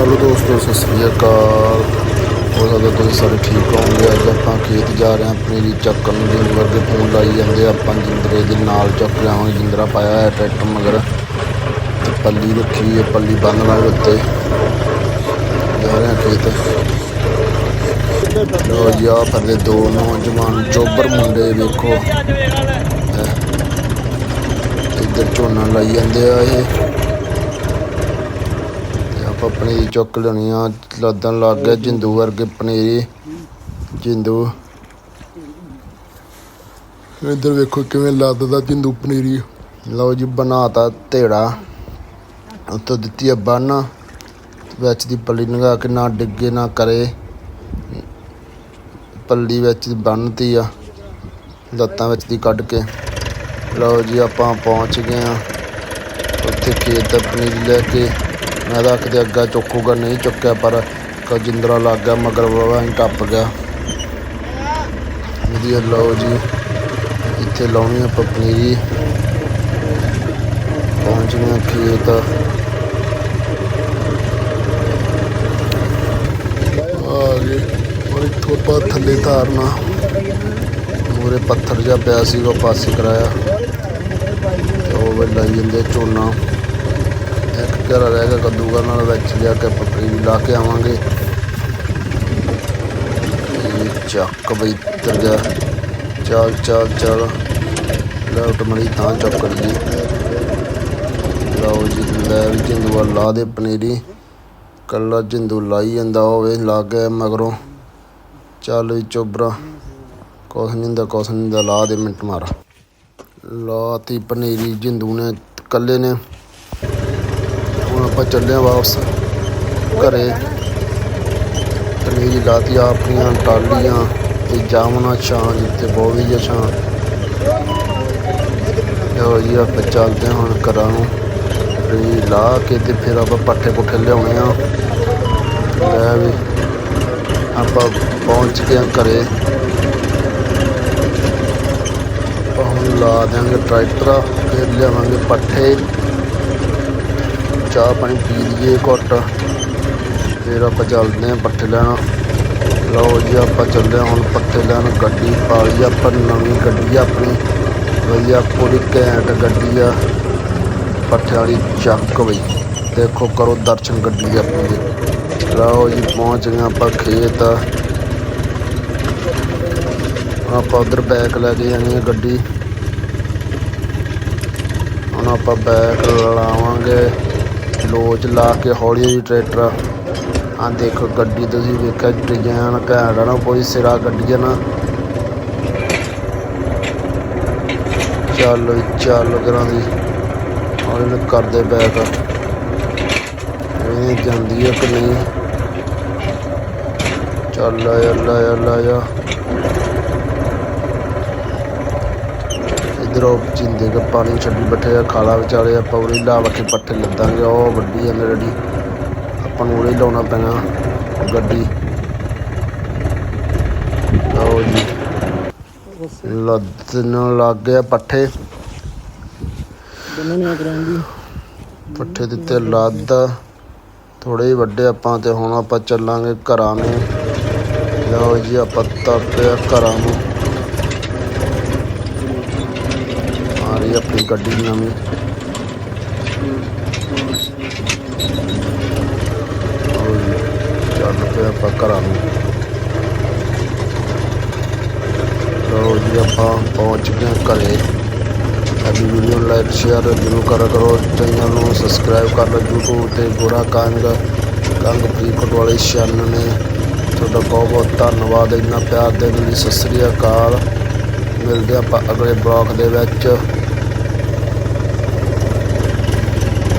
Hello ਦੋਸਤੋ, ਸਤਿ ਸ੍ਰੀ ਅਕਾਲ। ਹੋ ਸਕਦਾ ਤੁਸੀਂ ਸਾਰੇ ਠੀਕ ਹੋਵੋਗੇ। ਅੱਜ ਆਪਾਂ ਖੇਤ ਜਾ ਰਹੇ ਹਾਂ, ਆਪਣੀ ਜੀ ਚੱਕਣ ਨੂੰ ਜਿੰਦ ਵਰਗੇ ਫੋਨ ਲਾਈ ਜਾਂਦੇ ਆ। ਆਪਾਂ ਜਿੰਦਰੇ ਦੇ ਨਾਲ ਚੱਕ ਲਿਆਵਾਂਗੇ ਜਿੰਦਰਾ ਪਾਇਆ ਹੈ ਟਰੈਕਟਰ ਮਗਰ। ਤੇ ਪੱਲੀ ਰੱਖੀ ਹੈ, ਪੱਲੀ ਬੰਨ ਲਾਂਗੇ ਉੱਤੇ। ਜਾ ਰਹੇ ਹਾਂ ਖੇਤ। ਲੋ ਜੀ ਆ ਫਿਰਦੇ ਦੋ ਨੌਜਵਾਨ ਜੋਬਰ ਮੁੰਡੇ ਵੇਖੋ। ਇੱਧਰ ਝੋਨਾ ਲਾਈ ਜਾਂਦੇ ਆ ਇਹ। ਆਪਾਂ ਪਨੀਰੀ ਚੁੱਕ ਲੈਣੀ ਆ। ਲੱਦਣ ਲੱਗ ਗਿਆ ਜਿੰਦੂ ਵਰਗੇ ਪਨੀਰੀ। ਜਿੰਦੂ। ਇੱਧਰ ਵੇਖੋ ਕਿਵੇਂ ਲੱਦਦਾ ਜਿੰਦੂ ਪਨੀਰੀ। ਲਓ ਜੀ ਬਣਾਤਾ ਢੇੜਾ ਉੱਤੋਂ ਦਿੱਤੀ ਆ ਬੰਨ। ਵਿੱਚ ਦੀ ਪੱਲੀ ਲੰਘਾ ਕੇ ਨਾ ਡਿੱਗੇ ਨਾ ਕਰੇ। ਪੱਲੀ ਵਿੱਚ ਬੰਨਤੀ ਆ ਲੱਤਾਂ ਵਿੱਚ ਦੀ ਕੱਢ ਕੇ। ਲਓ ਜੀ ਆਪਾਂ ਪਹੁੰਚ ਗਏ ਆ। ਉੱਥੇ ਖੇਤ ਪਨੀਰੀ ਲੈ ਕੇ। ਮੈਂ ਤਾਂ ਕਿਤੇ ਅੱਗਾ ਚੁੱਕੂਗਾ, ਨਹੀਂ ਚੁੱਕਿਆ, ਪਰ ਕਜਿੰਦਰਾ ਲੱਗ ਗਿਆ, ਮਗਰ ਬਾਬਾ ਹੀ ਟੱਪ ਗਿਆ। ਵਧੀਆ, ਲਓ ਜੀ। ਇੱਥੇ ਲਾਉਣੀ ਆ ਪਨੀਰੀ ਪਹੁੰਚ ਗਏ ਖੇਤ। ਆ ਗਏ। ਔਰ ਇੱਥੋਂ ਆਪਾਂ ਥੱਲੇ ਧਾਰਨਾ। ਮੂਰੇ ਪੱਥਰ ਜਿਹਾ ਪਿਆ ਸੀ, ਉਹ ਪਾਸੇ ਕਰਾਇਆ। ਉਹ ਵੇ ਲਾਈ ਜਾਂਦੇ ਝੋਨਾ। ਇੱਕ ਰਹਿ ਗਿਆ ਕੱਦੂਗਾ ਨਾਲ ਵਿੱਚ ਲਿਆ ਕੇ ਪੱਕਰੀ ਵੀ ਲਾ ਕੇ ਆਵਾਂਗੇ। ਚੱਕ ਬਈ ਇੱਧਰ ਗਿਆ ਚੱਲ ਚੱਲ ਚੱਲ। ਲੈਫਟ ਮੜੀ ਤਾਂ ਚੱਕ ਲਈ ਲਓ ਜੀ, ਲੈ ਵੀ ਜਿੰਦੂ ਵੱਲ ਲਾ ਦੇ ਪਨੀਰੀ। ਕੱਲਾ ਜਿੰਦੂ ਲਾਈ ਜਾਂਦਾ ਹੋਵੇ ਲੱਗ ਗਿਆ ਮਗਰੋਂ। ਚੱਲ ਵੀ ਚੋਬਰਾ, ਕੁਛ ਨਹੀਂ ਹੁੰਦਾ, ਕੁਛ ਨਹੀਂ ਹੁੰਦਾ, ਲਾ ਦੇ ਮਿੰਟ ਮਾਰ। ਲਾਤੀ ਪਨੀਰੀ ਜਿੰਦੂ ਨੇ, ਕੱਲੇ ਨੇ। ਹੁਣ ਆਪਾਂ ਚੱਲੇ ਹਾਂ ਵਾਪਸ ਘਰੇ। ਪਨੀਰੀ ਲਾਤੀ ਆਪਣੀਆਂ, ਟਾਲੀਆਂ ਤੇ ਜਾਮਣਾ, ਛਾਂ ਜਿੱਥੇ ਬੋਵੀ ਜਿਹਾ ਛਾਂ। ਲਓ ਜੀ, ਆਪਾਂ ਚੱਲਦੇ ਹਾਂ ਹੁਣ ਘਰਾਂ ਨੂੰ। ਪਨੀਰੀ ਲਾ ਕੇ ਤੇ ਫਿਰ ਆਪਾਂ ਪੱਠੇ ਪੁੱਠੇ ਲਿਆਉਣੇ ਆ। ਲੈ ਵੀ, ਆਪਾਂ ਪਹੁੰਚ ਗਏ ਹਾਂ ਘਰੇ। ਆਪਾਂ ਹੁਣ ਲਾ ਦਿਆਂਗੇ ਟਰੈਕਟਰ, ਫਿਰ ਲਿਆਵਾਂਗੇ ਪੱਠੇ। ਚਾਹ ਪਾਣੀ ਪੀ ਲਈਏ ਘੁੱਟ। ਫਿਰ ਆਪਾਂ ਚੱਲਦੇ ਹਾਂ ਪੱਠੇ ਲੈਣ। ਲਓ ਜੀ, ਆਪਾਂ ਚੱਲਦੇ ਹਾਂ ਹੁਣ ਪੱਠੇ ਲੈਣ ਗੱਡੀ ਪਾ ਲਈ ਆਪਾਂ ਨਵੀਂ ਗੱਡੀ ਆ ਆਪਣੀ। ਵਧੀਆ ਪੂਰੀ ਘੈਂਟ ਗੱਡੀ ਆ, ਪੱਠੇ ਵਾਲੀ ਚੱਕ ਬਈ। ਦੇਖੋ ਕਰੋ ਦਰਸ਼ਨ ਗੱਡੀ ਆਪਣੀ। ਦੇ। ਲਓ ਜੀ, ਪਹੁੰਚ ਗਏ ਆਪਾਂ ਖੇਤ। ਆਪਾਂ ਉਧਰ ਬੈਕ ਲੈ ਕੇ ਜਾਣੀ ਹੈ ਗੱਡੀ। ਹੁਣ ਆਪਾਂ ਬੈਕ ਲਾਵਾਂਗੇ। ਲੋਚ ਲਾ ਕੇ ਹੌਲੀ ਹੌਲੀ ਟਰੈਕਟਰ। ਆ ਦੇਖੋ ਗੱਡੀ ਤੁਸੀਂ ਵੇਖਿਆ, ਡਿਜ਼ਾਈਨ ਘੈਂਟ ਆ ਨਾ, ਕੋਈ ਸਿਰਾ ਗੱਡੀ ਆ ਨਾ। ਚੱਲ ਚੱਲ ਕਰਾਂ ਦੀ। ਹੌਲੀ ਹੌਲੀ ਕਰਦੇ ਬੈਕ ਇਹ ਜਾਂਦੀ ਹੈ ਕਿ ਨਹੀਂ? ਚੱਲ ਆ ਯਾਰ ਲਾ ਯਾਰ ਲਾ ਜਾ ਇਧਰੋਂ ਜਿੰਦੇ ਕੇ ਪਾਣੀ ਛੱਡੀ ਬੈਠੇ ਆ ਖਾਲਾ ਵਿਚਾਲੇ ਆਪਾਂ ਉਰੇ ਲਾ ਕੇ ਪੱਠੇ ਲੱਦਾਂਗੇ ਉਹ ਵੱਡੀ ਆ ਮੇਰੀ ਆਪਾਂ ਨੂੰ ਉਰੇ ਲਾਉਣਾ ਪੈਣਾ ਗੱਡੀ। ਲਓ ਜੀ। ਲੱਦਣ ਲੱਗ ਗਿਆ ਪੱਠੇ। ਪੱਠੇ ਦਿੱਤੇ ਲੱਦ। ਥੋੜੇ ਵੱਡੇ ਆਪਾਂ ਤੇ ਹੁਣ ਆਪਾਂ ਚੱਲਾਂਗੇ ਘਰਾਂ ਨੂੰ। ਲਓ ਜੀ ਆਪਾਂ ਤਰਪਿਆ ਘਰਾਂ ਨੂੰ। ਆ, ਆਪਣੀ ਗੱਡੀ ਨਵੀਂ। ਚੱਲ ਪਏ ਆਪਾਂ ਘਰਾਂ ਨੂੰ। ਲਓ ਜੀ, ਆਪਾਂ ਪਹੁੰਚ ਗਏ ਘਰੇ। ਸਾਡੀ ਵੀਡੀਓ ਨੂੰ ਲਾਈਕ ਸ਼ੇਅਰ ਜ਼ਰੂਰ ਕਰਿਆ ਕਰੋ। ਚੈਨਲ ਨੂੰ ਸਬਸਕ੍ਰਾਈਬ ਕਰ ਲਓ YouTube ਤੇ। ਗੋਰਾ ਕਾਂਗ, ਕੰਗ ਫਰੀਦਕੋਟ ਵਾਲੇ ਚੈਨਲ ਨੇ। ਤੁਹਾਡਾ ਬਹੁਤ ਬਹੁਤ ਧੰਨਵਾਦ। ਇੰਨਾ ਪਿਆਰ ਦੇਣ ਲਈ ਸਤਿ ਸ੍ਰੀ ਅਕਾਲ। ਮਿਲਦੇ ਆਪਾਂ ਅਗਲੇ ਬਲੌਗ ਦੇ ਵਿੱਚ।